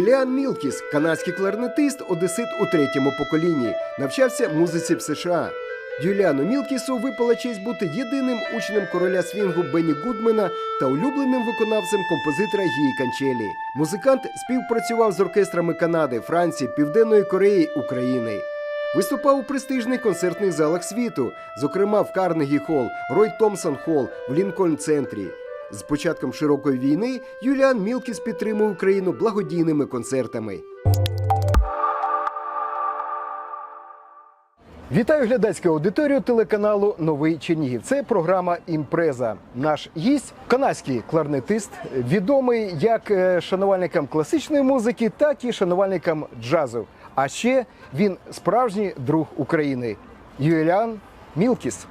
Юліан Мілкіс, канадський кларнетист, одесит у третьому поколінні, навчався музиці в США. Юліану Мілкісу випала честь бути єдиним учнем короля свінгу Бенні Гудмена та улюбленим виконавцем композитора Гії Канчелі. Музикант співпрацював з оркестрами Канади, Франції, Південної Кореї, України. Виступав у престижних концертних залах світу, зокрема в Карнегі Холл, Рой Томпсон Холл, в Лінкольн Центрі. З початком широкої війни Юліан Мілкіс підтримує Україну благодійними концертами. Вітаю глядацьку аудиторію телеканалу Новий Чернігів. Це програма Імпреза. Наш гість канадський кларнетист, відомий як е, шанувальникам класичної музики, так і шанувальникам джазу. А ще він справжній друг України. Юліан Мілкіс.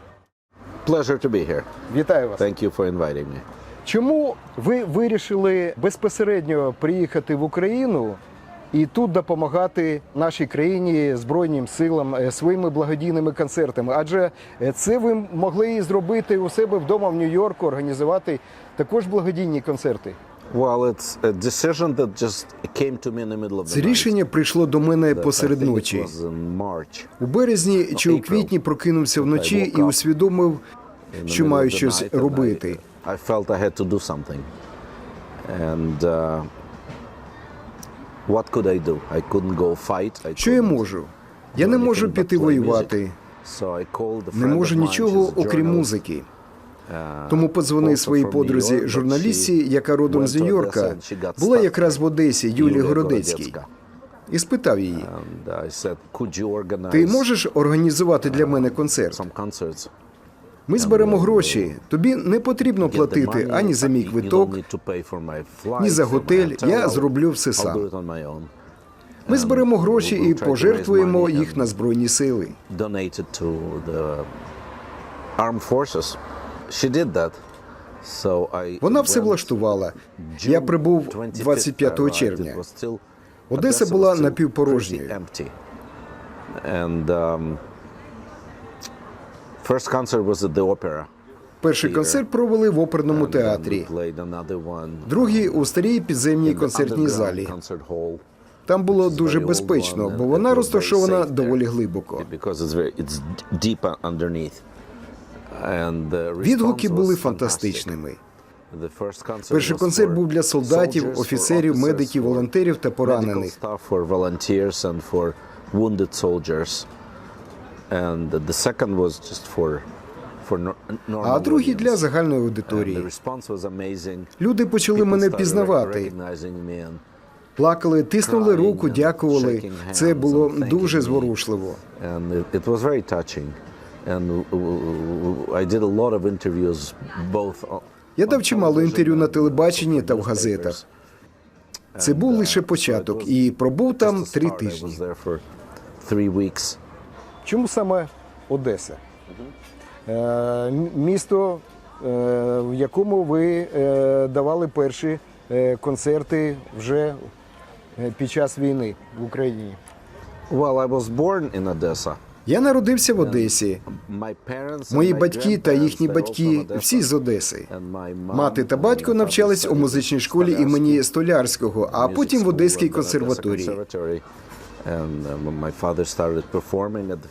Pleasure to be here. Вітаю вас. Thank you for inviting me. Чому ви вирішили безпосередньо приїхати в Україну і тут допомагати нашій країні збройним силам е, своїми благодійними концертами? Адже е, це ви могли і зробити у себе вдома в Нью-Йорку, організувати також благодійні концерти. Well, it's a decision that just came to me in the middle of the Це night. рішення прийшло до мене посеред ночі. У березні чи у квітні прокинувся вночі і усвідомив, що маю щось робити. I, felt I had to do something. And uh, what could I do? I couldn't go fight. I Що я можу? Я не можу піти воювати. music. So I called a Не можу нічого, окрім музики. uh, Тому подзвонив своїй подрузі she яка родом з Нью-Йорка, була якраз в Одесі, Городецький, Городецька. і спитав її: Ти можеш організувати для мене концерт? Ми зберемо гроші. Тобі не потрібно платити ані за мій квиток. ні за готель. Я зроблю все сам. Ми зберемо гроші і пожертвуємо їх на збройні сили. Вона все влаштувала. Я прибув 25th 25 arrived. червня. Одеса була напівпорожньою. Перший концерт провели в оперному театрі, другий у старій підземній концертній залі. Там було дуже безпечно, бо вона розташована доволі глибоко. Відгуки були фантастичними. Перший концерт був для солдатів, офіцерів, медиків, волонтерів та поранених. А другий для загальної аудиторії. Люди почали мене пізнавати. Плакали, тиснули руку, дякували. Це було дуже зворушливо. Я дав чимало інтерв'ю на телебаченні та в газетах. Це був uh, лише початок, і пробув там три тижні. Чому саме Одеса? Е, Місто, е, в якому ви е, давали перші концерти вже під час війни в Україні. Well, I was born in Odessa. Я народився в Одесі. Мої батьки та їхні батьки всі з Одеси. Мати та батько навчались у музичній школі імені Столярського, а потім в Одеській консерваторії. Uh,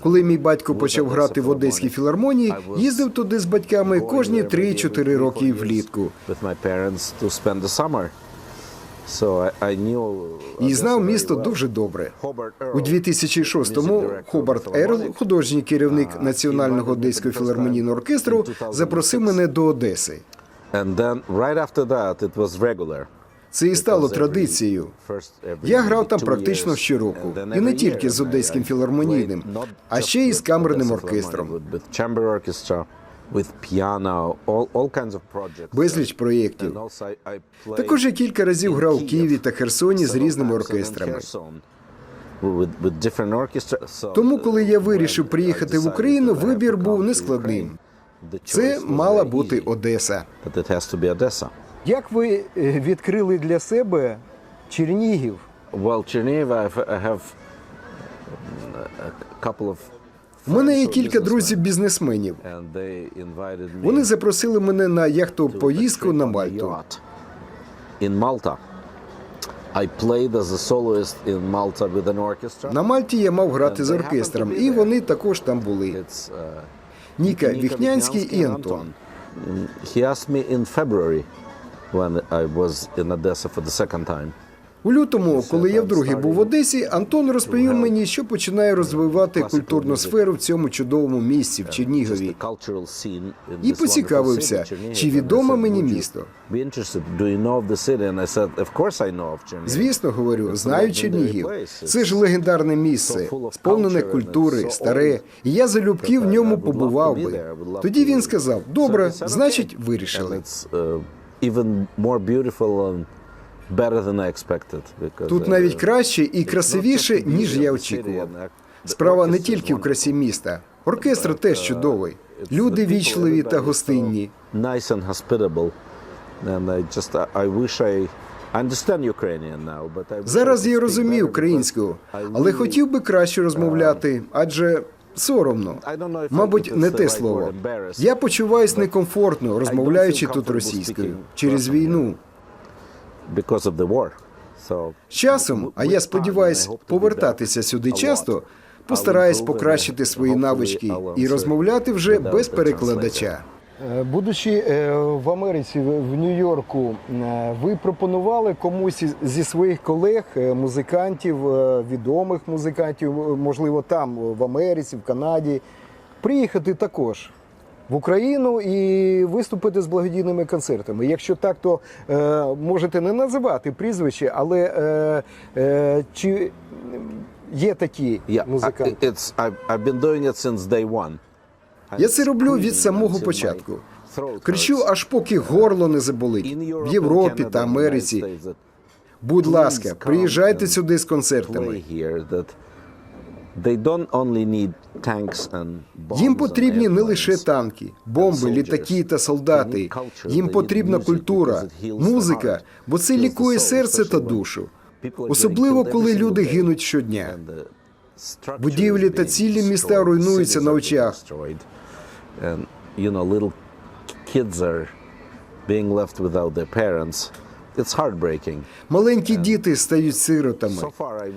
Коли мій батько почав грати в Одеській філармонії, їздив туди з батьками кожні there every 3-4 three, four роки влітку. І знав місто дуже добре. У 2006-му music director Хобарт Ерл, художній керівник uh, Національного одеського філармонійного оркестру, in 2006. запросив мене до Одеси. Це і стало традицією. Я грав там практично щороку, і не тільки з Одеським філармонійним, а ще й з камерним оркестром. Безліч проєктів. Також я кілька разів грав в Kyiv Києві та Херсоні з різними оркестрами. Тому, коли я вирішив приїхати в Україну, вибір був нескладним. Це мала бути easy, Одеса. Як ви е, відкрили для себе Чернігів? Well, Chernihiv, I have, a couple of У мене є кілька друзів-бізнесменів. Вони запросили мене на яхту поїздку на Мальту. yacht in Malta. I played as a soloist in Malta with an orchestra. На Мальті я мав грати з оркестром, і вони також там були. Uh, Ніка Віхнянський і Антон. Mm, He asked me in February when I was in Odessa for the second time. У лютому, коли я вдруге був в Одесі, Антон розповів мені, що починає розвивати культурну сферу в цьому чудовому місці в Чернігові. І поцікавився, чи відоме мені місто. Звісно, говорю, знаю Чернігів. Це ж легендарне місце, сповнене культури, старе. І я залюбки в ньому побував би. Тоді він сказав: добре, значить, вирішили. Uh, even more beautiful and better than I expected. Because, Тут uh, навіть краще і красивіше, ніж я очікував. uh, Справа не тільки в красі міста. Оркестр теж чудовий. Люди вічливі та гостинні. Nice and hospitable. And I just I, wish I Зараз я розумію українську, але хотів би краще розмовляти, адже соромно. Мабуть, не те слово. Я почуваюсь некомфортно, розмовляючи тут російською через війну. З часом, а я сподіваюся, повертатися сюди часто, постараюсь покращити свої навички і розмовляти вже без перекладача. Е, Будучи е, в Америці, в Нью-Йорку, е, ви пропонували комусь зі своїх колег, музикантів, відомих музикантів, можливо, там, в Америці, в Канаді, приїхати також в Україну і виступити з благодійними концертами. Якщо так, то можете не називати прізвище, але чи є такі yeah, музиканти? it's I've, I've been doing it since day one. Я це роблю від самого початку. Кричу, аж поки горло не заболить. В Європі та Америці. Будь ласка, приїжджайте сюди з концертами. Їм потрібні не лише танки, бомби, літаки та солдати. Їм потрібна культура, музика, бо це лікує серце та душу. Особливо, коли люди гинуть щодня. Будівлі та цілі міста руйнуються на очах. And, you know, little kids are being left without their parents. It's heartbreaking. Маленькі діти стають сиротами.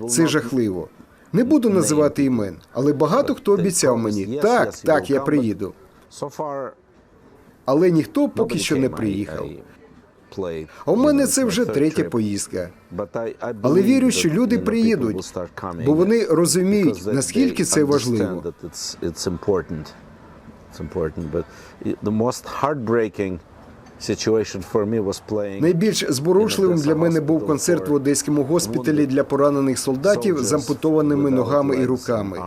Це жахливо. Не буду називати імен, але багато хто обіцяв мені. Так, так, я приїду. Але ніхто поки що не приїхав. А у мене це вже третя поїздка. Але вірю, що люди приїдуть, бо вони розуміють, наскільки це важливо. Important. But the most heartbreaking situation for me was playing Найбільш зворушливим для мене був концерт в одеському госпіталі для поранених солдатів з ампутованими ногами і руками.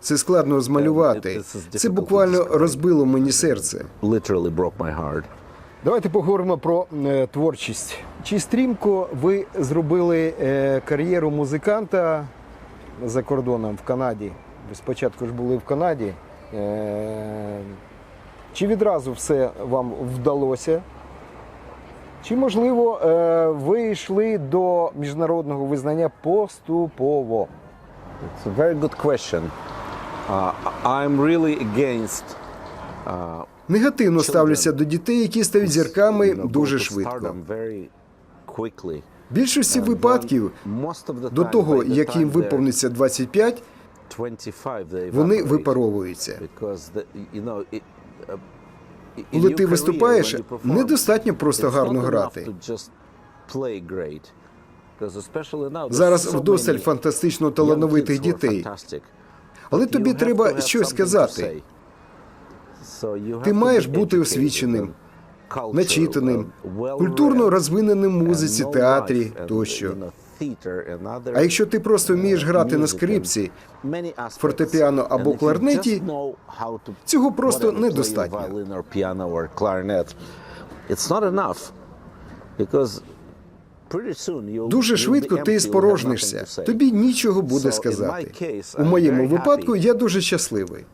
Це складно змалювати. Це буквально розбило мені серце. literally broke my heart. Давайте поговоримо про е, творчість. Чи стрімко ви зробили е, кар'єру музиканта за кордоном в Канаді? Ви спочатку ж були в Канаді. Е, чи відразу все вам вдалося? Чи, можливо, е, ви йшли до міжнародного визнання поступово? It's a very good question. Uh, I'm really against uh, Негативно ставлюся до дітей, які стають зірками дуже швидко. більшості випадків до того, як їм виповниться 25, 25, they вони випаровуються. Uh, Коли ти виступаєш, недостатньо просто гарно грати. Зараз вдосталь фантастично талановитих дітей. Але тобі треба щось сказати. Ти маєш бути освіченим, начитаним, культурно розвиненим музиці, театрі тощо. А якщо ти просто вмієш грати на скрипці, фортепіано або кларнеті, цього просто недостатньо. Дуже швидко ти спорожнишся. Тобі нічого буде сказати. У моєму випадку я дуже щасливий.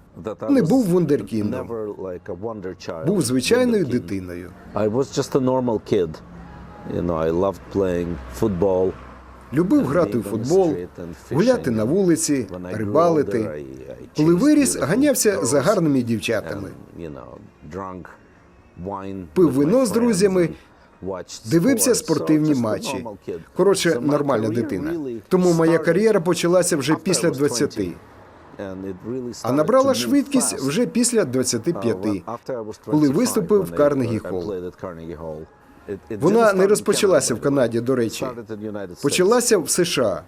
Не був вундеркіндом, був звичайною дитиною. I was just a normal kid. You know, I loved playing football. Любив грати в футбол, гуляти на вулиці, рибалити. Коли виріс, ганявся за гарними дівчатами. Пив вино з друзями, Дивився спортивні матчі. Коротше, нормальна дитина. Тому моя кар'єра почалася вже після 20. А набрала швидкість вже після 25, коли виступив в Карнегі Холл. Вона не розпочалася в Канаді, до речі. Почалася в США.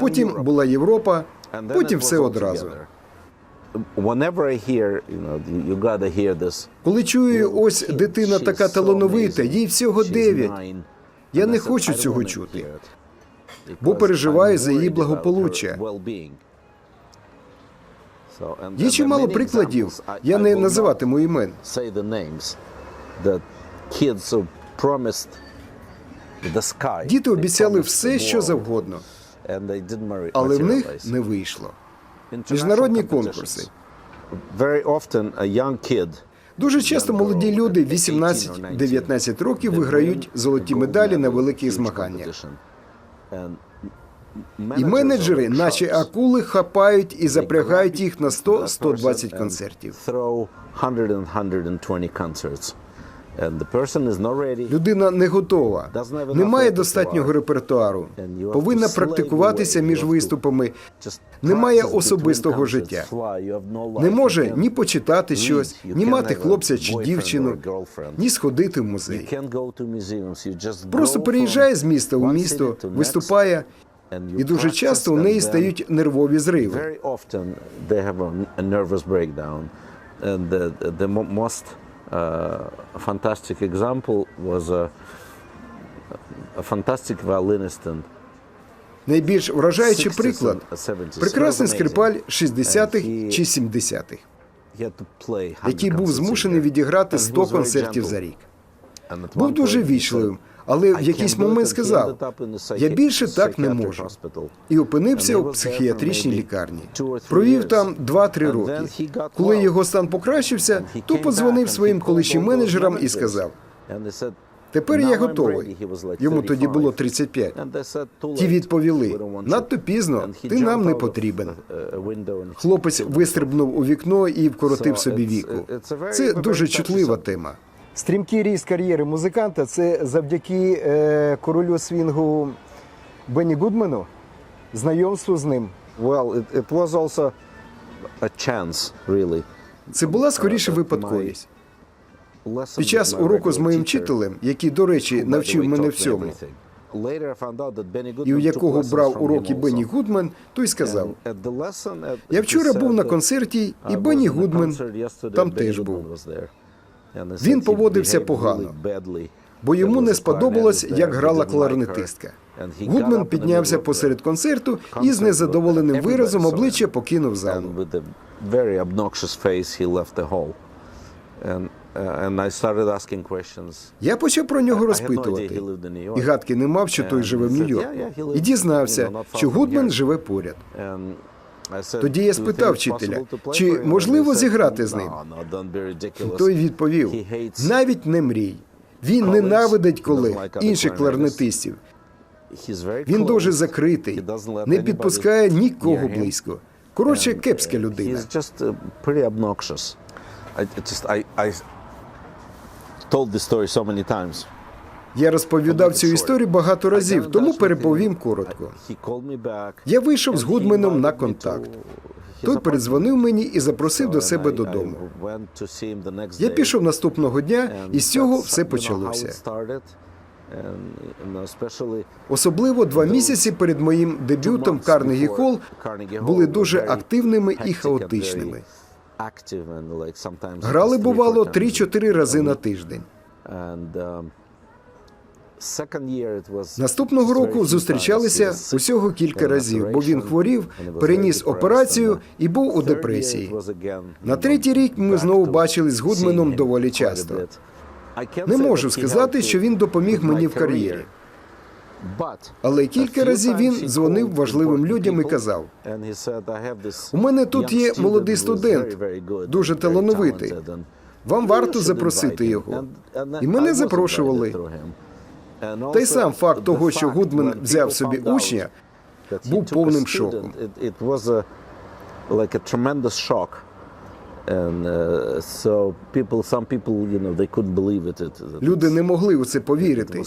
Потім була Європа, потім все одразу. Коли чую, ось дитина така талановита, їй всього 9. Я не хочу цього чути, бо переживаю за її благополуччя. Є чимало прикладів. Я не називатиму імен. Діти обіцяли все, що завгодно, але в них не вийшло. Міжнародні конкурси. Very often a young kid Дуже часто молоді люди 18-19 років виграють золоті медалі на великих змаганнях. І менеджери, наче акули, хапають і запрягають їх на 100-120 концертів. Людина не готова, не має достатнього репертуару, повинна практикуватися між виступами, немає особистого життя. Не може ні почитати щось, ні мати хлопця чи дівчину, ні сходити в музей. Просто переїжджає з міста у місто, виступає, і дуже часто у неї стають нервові зриви. Have a. And uh, fantastic example was a, a fantastic violinist in Найбільш вражаючий 60s приклад and 70s. прекрасний скрипаль And 60-х he- чи 70-х, he had to play 100 який був змушений відіграти And he 100 was very концертів за рік. And Був дуже said, але в "I якийсь can't do it", момент сказав: Я більше так не можу. І опинився у психіатричній лікарні. Провів там 2-3 And роки. Коли його стан покращився, то подзвонив своїм колишнім менеджерам і сказав: Тепер "Now я готовий. ready." He was like Йому тоді 35. було 35. And they said, "Too Ті відповіли: We don't want you." надто пізно, ти нам не потрібен. uh, Хлопець вистрибнув у вікно і вкоротив собі віку. Це дуже чутлива тема. Стрімкий ріст кар'єри музиканта це завдяки е, королю свінгу Бенні Гудмену, знайомству з ним. Well, it, it was also a chance, really. Це була скоріше Uh, випадковість. Під час уроку з моїм вчителем, який, до речі, навчив мене всьому, і у якого брав уроки Бенні. Гудмен, той сказав: Я вчора був на концерті, і I Бенні Гудмен там теж був. Він поводився погано, бо йому не сподобалось, як грала кларнетистка. The піднявся посеред концерту і з незадоволеним виразом обличчя покинув uh, questions. Я почав про нього розпитувати. І гадки не мав, що той живе в Нью-Йорку. "Yeah, yeah, he lives, І дізнався, що here." живе поряд. Тоді я "Do you think спитав вчителя, чи for him?" And можливо зіграти з "No, ним?" Той відповів: навіть не мрій. Він ненавидить колег, інших кларнетистів. Він дуже закритий, не підпускає нікого близько. Коротше, кепська uh, людина. Uh, told this story so many times. Я розповідав цю історію багато разів, тому переповім коротко. Я вийшов з Гудменом на контакт. Той передзвонив мені і запросив до себе додому. Я пішов наступного дня, і з цього все почалося. Особливо два місяці перед моїм дебютом Карнегі Холл були дуже активними і хаотичними. Грали, бувало, four times 3-4 рази на тиждень. And, um, second year it was Наступного року зустрічалися усього кілька разів, бо він хворів, переніс операцію і був у депресії. На третій рік ми знову бачились з Гудменом доволі часто. Не можу сказати, що він допоміг мені в кар'єрі. Але кілька разів він дзвонив важливим людям і казав: and he said, "I have this У мене тут є молодий студент, дуже талановитий. Вам варто запросити його. І мене запрошували. Та й сам факт того, що when взяв собі учня, був повним шоком. Uh, Люди не могли у це повірити.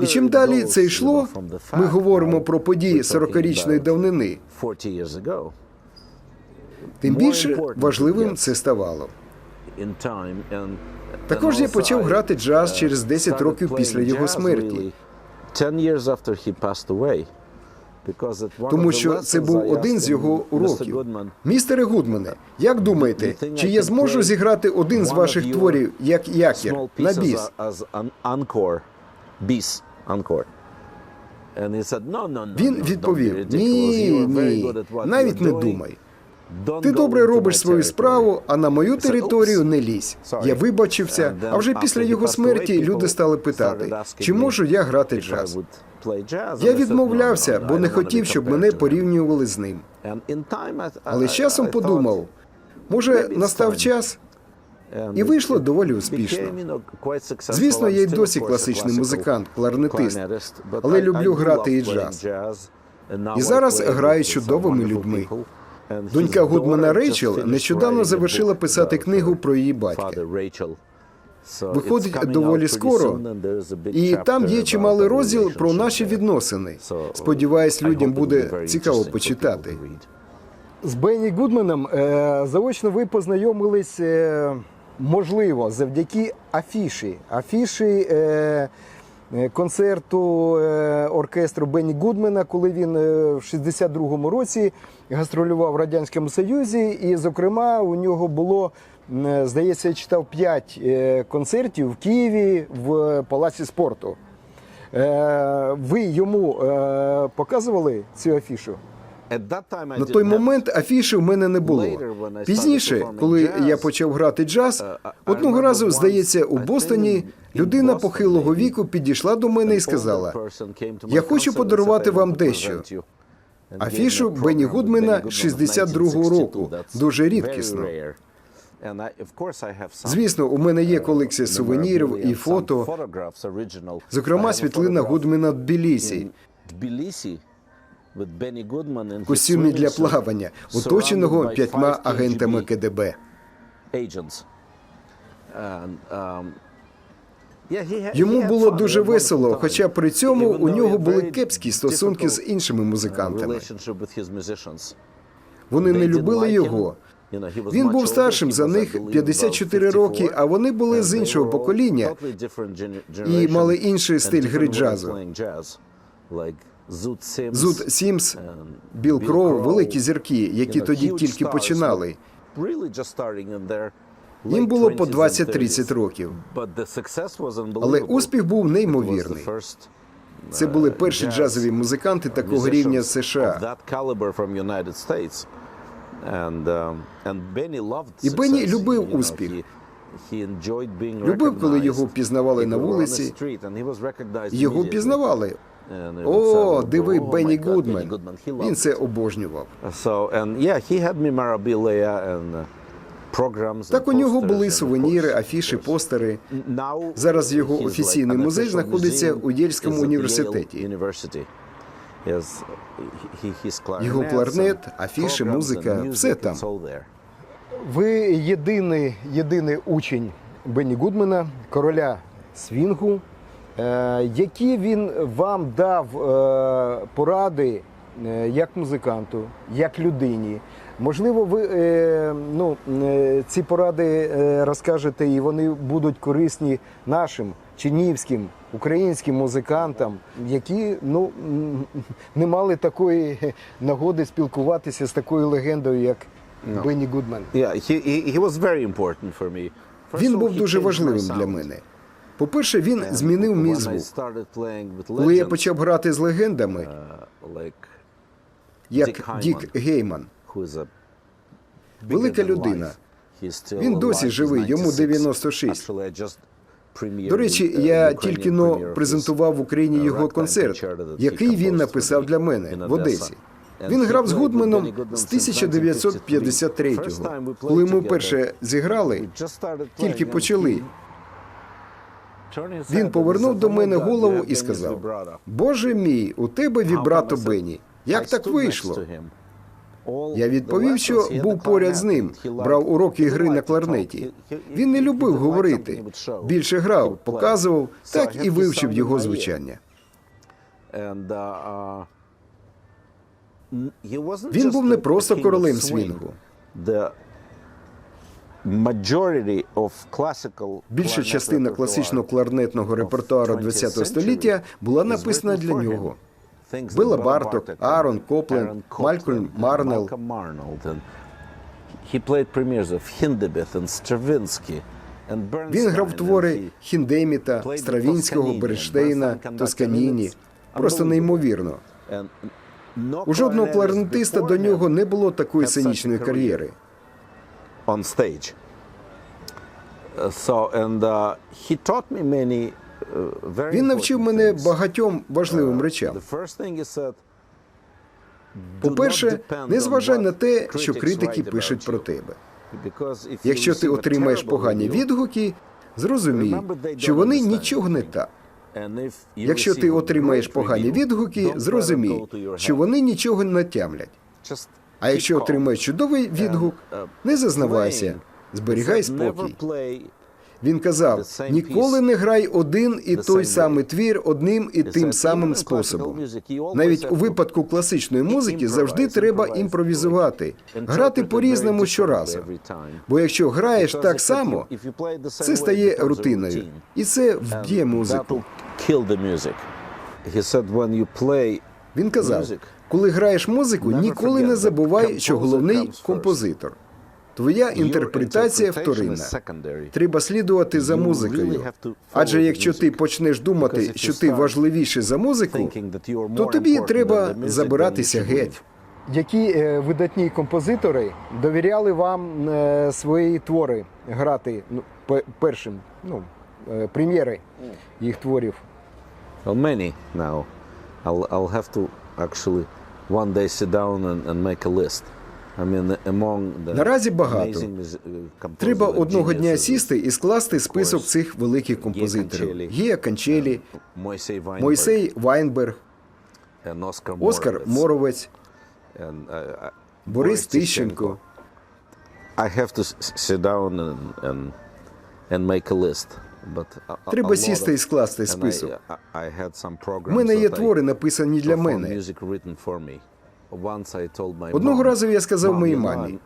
І чим далі це йшло, ми говоримо про події we're talking 40-річної about давнини. 40 years ago. Тим більше важливим це ставало. Також я почав грати джаз uh, через 10 started років після його смерті. really 10 years after he passed away. Because at one Тому що це був один з його him, "Mr. уроків. Містере Гудмане, як думаєте, чи я зможу зіграти один з ваших творів як якір на біс? Він відповів. Ні, ні, навіть не думай. Ти добре робиш свою territory." справу, а на мою територію "Oops, не лізь. sorry." Я вибачився, а вже після його смерті люди стали питати, чи можу я грати джаз. Я I said, "No, відмовлявся, бо не хотів, щоб мене to him." порівнювали з ним. Але з часом подумав, може, настав час, і вийшло доволі успішно. Звісно, я й досі класичний музикант, кларнетист, але люблю грати і джаз. І зараз граю чудовими людьми. Донька Гудмана Рейчел нещодавно завершила писати книгу про її батька. Виходить доволі скоро, І там є чималий розділ про наші відносини. Сподіваюсь, людям буде цікаво почитати. З Бенні Гудменом е, заочно ви познайомились, е, можливо, завдяки афіші. Афіші е, концерту е, оркестру Бенні Гудмена, коли він е, в 62-му році гастролював в Радянському Союзі. І, зокрема, у нього було, е, здається, я читав 5 концертів в Києві в Палаці спорту. Е, Ви йому е, показували цю афішу? На той момент афіші в мене не було. Пізніше, коли я почав грати джаз, uh, одного разу, здається, у Бостоні людина похилого віку підійшла до мене і сказала: «Я хочу подарувати said, "I вам дещо». Афішу Бенні Гудмена Benny Goodman of 62-го року. 1962. That's Дуже рідкісно. Звісно, у мене є колекція uh, сувенірів і фото, зокрема, світлина Гудмена в Тбілісі, костюмі для плавання, оточеного п'ятьма агентами КДБ. um, Йому було дуже весело, хоча при цьому у нього були кепські стосунки з іншими uh, музикантами. Вони не любили його. Він був старшим за них believe, 54 about роки, 54. а вони були з іншого покоління і мали інший стиль гри джазу. Зуд Сімс, Bill Кроу, великі зірки, які тоді тільки починали. Їм було по 20s and 20-30 30s. років. Але успіх був неймовірний. Це uh, були перші джазові музиканти такого рівня з США. um, І Бенні любив успіх. Любив, коли його впізнавали на вулиці. Його immediately. О, "Oh, диви, Бенні Гудмен. Він це обожнював. Uh. Так у нього були сувеніри, афіші, постери. Зараз його офіційний музей знаходиться у Єльському університеті. Його кларнет, афіші, музика, все там. Ви єдиний, єдиний учень Бенні Гудмена, короля свінгу. Е, які він вам дав е, поради е, як музиканту, як людині? Можливо, ви ну, ці поради розкажете, і вони будуть корисні нашим чинівським українським музикантам, які ну, не мали такої нагоди спілкуватися з такою легендою, як Бенні Гудман. Yeah, he, he, he was very important for me. First Він був дуже важливим для мене. По-перше, він змінив мій звук. Коли я почав грати з легендами, uh, як Дік Гейман. Велика людина. Він досі живий, йому 96. 96. Actually, I just premiered До речі, uh, я тільки но презентував в Україні uh, його концерт, який він написав для мене в Одесі. Він грав з Гудменом з since 1953. First 1953-го. time we played Коли ми вперше зіграли, тільки почали. Він повернув до "Oh мене голову і сказав. Боже мій, у тебе вібрато Бенні. Як так вийшло? Я відповів, що був поряд з ним, брав уроки гри на кларнеті. Він не любив говорити, більше грав, показував, так і вивчив його звучання. Він був не просто королем свінгу. Більша частина класичного кларнетного репертуару ХХ століття була написана для нього. Била Барток, Аарон Копленд, Малькольм Марнелл. Він грав твори Хіндеміта, Стравінського, Берштейна, Тосканіні. Просто неймовірно. У жодного кларнетиста до нього не було такої сценічної кар'єри. On stage. Uh, so and uh, he taught me many uh, very Він навчив мене багатьом важливим Uh, речам. По-перше, не зважай на те, що критики пишуть про тебе. Якщо ти отримаєш погані відгуки, зрозумій, що вони нічого не так. Якщо ти отримаєш погані відгуки, зрозумій, що вони нічого не натямлять. А якщо отримаєш чудовий відгук, uh, не зазнавайся, зберігай спокій. Він казав: ніколи не грай один і той самий твір одним і тим самим способом. Навіть у випадку класичної музики завжди треба імпровізувати, грати по-різному differently щоразу. Бо якщо граєш так само, це стає рутиною, і це вб'є музику. Він казав: коли граєш музику, ніколи не забувай, що головний композитор. Твоя інтерпретація вторинна. Треба слідувати за музикою. Адже якщо ти почнеш думати, що ти важливіший за музику, то тобі треба забиратися геть. Які е, видатні композитори довіряли вам е, свої твори грати ну, першим, ну, е, прем'єри їх творів? Well, many now. I'll, I'll have to actually one day sit down and, and make a list. I mean, among the Наразі багато. uh, Треба одного дня сісти і скласти список цих великих композиторів. Гія Канчелі, Мойсей Вайнберг Оскар Моровець, uh, uh, Борис Тищенко. I have to sit down and, and, and make a list. Треба сісти і скласти список. У мене є твори, написані для мене. Одного разу я сказав "Mom, моїй мамі,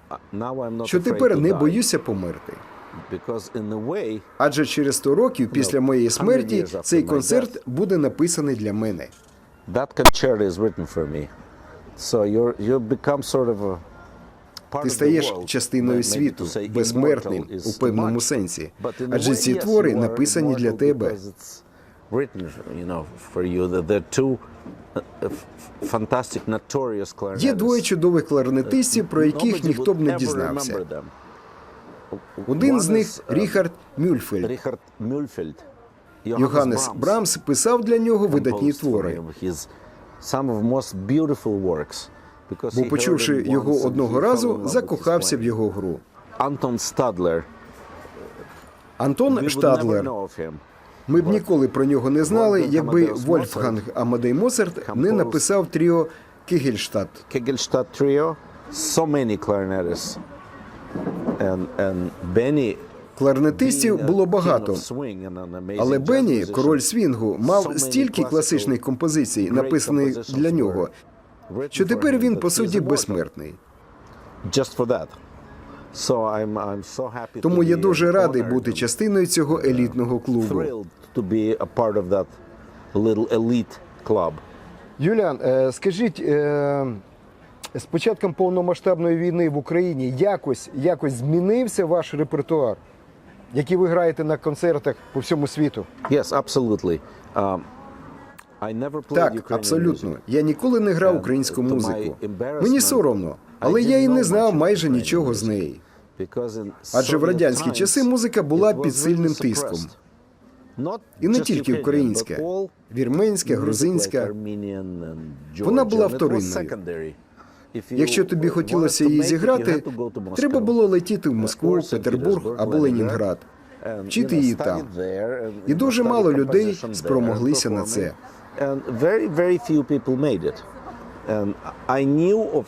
що тепер не боюся померти. Адже через 100 років після моєї смерті цей концерт буде написаний для мене. that concerto is written for me. So you're, you become sort of a Ти стаєш частиною світу, безсмертним у певному сенсі. Адже ці твори написані для тебе. uh. Є двоє чудових кларнетистів, про яких ніхто б не дізнався. Один з них uh, Ріхард Мюльфельд. Йоганнес Брамс писав для нього видатні твори. Бо, почувши його одного разу, закохався в його гру. Антон Стадлер. Антон Штадлер. Ми б ніколи про нього не знали, якби Вольфганг Амадей Моцарт не написав тріо Кегельштадт. Kegelstadt Trio. So many clarinetists. And, and Benny Кларнетистів було багато. Але Бенні, король свінгу, мав стільки класичних композицій, написаних для нього, що тепер він по суті безсмертний. Тому я дуже радий бути частиною цього елітного клубу. Юліан, е, скажіть, е, з початком повномасштабної війни в Україні якось, якось змінився ваш репертуар, який ви граєте на концертах по всьому світу? Yes, absolutely. Um, Так, абсолютно. Я ніколи не грав українську музику. Мені соромно, але я і не знав майже нічого з неї. Адже в радянські часи музика була під сильним тиском. І не тільки українська, вірменська, грузинська. Вона була вторинною. Якщо тобі хотілося її зіграти, треба було летіти в Москву. Петербург або. Ленінград. Вчити її там. І дуже мало людей спромоглися на це. And very, very few people made it. And I knew of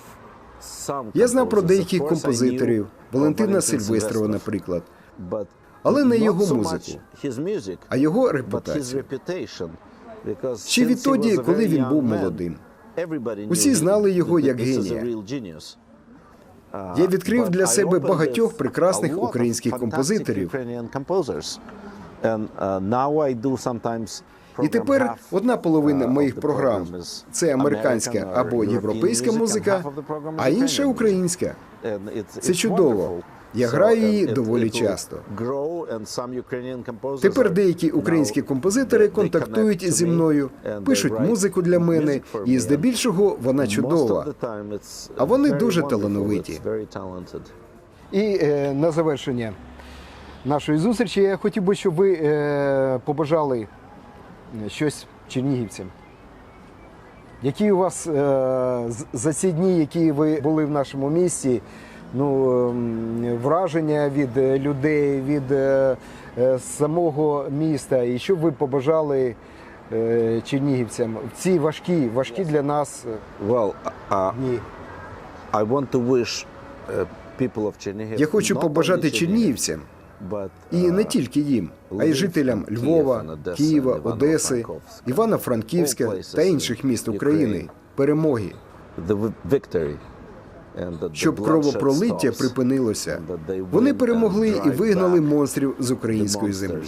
some Я знав про деяких композиторів, Валентина Сильвестрова, наприклад, but Але не його музику. а його репутацію. Ще відтоді, коли він був молодим. Усі знали його як генія. Uh, Я відкрив для себе багатьох прекрасних українських композиторів. Uh, І тепер одна половина uh, моїх програм це американська або європейська музика, а інша українська. Це чудово. Я граю її доволі часто. Тепер деякі українські композитори контактують зі мною, пишуть музику для мене, і здебільшого вона чудова. А вони дуже талановиті. І е, на завершення нашої зустрічі я хотів би, щоб ви е, побажали щось чернігівцям. Які у вас е, за ці дні, які ви були в нашому місті, ну, ем, враження від людей, від е, е, самого міста, і що б ви побажали е, чернігівцям? В ці важкі, важкі для нас Well, uh, дні? I want to wish people of Chernihiv Я хочу побажати чернігівцям, і uh, не тільки їм, а й жителям Львова, Києва, Одеси, Івано-Франківська та інших міст України перемоги, щоб кровопролиття припинилося. Вони перемогли і вигнали монстрів з української землі.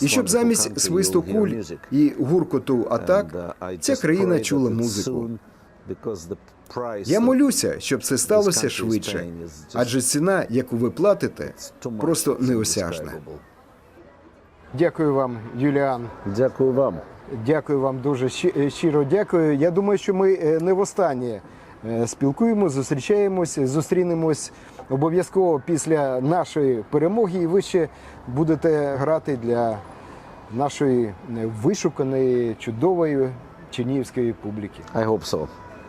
І щоб замість свисту куль і гуркоту атак uh, ця країна чула музику. Я молюся, щоб це сталося швидше, адже ціна, яку ви платите, просто неосяжна. Дякую вам, Юліан. Дякую вам. Дякую вам дуже е, щиро дякую. Я думаю, що ми е, не востаннє е, спілкуємося, зустрічаємось, зустрінемось обов'язково після нашої перемоги, і ви ще будете грати для нашої вишуканої, чудової чернігівської публіки. I hope so.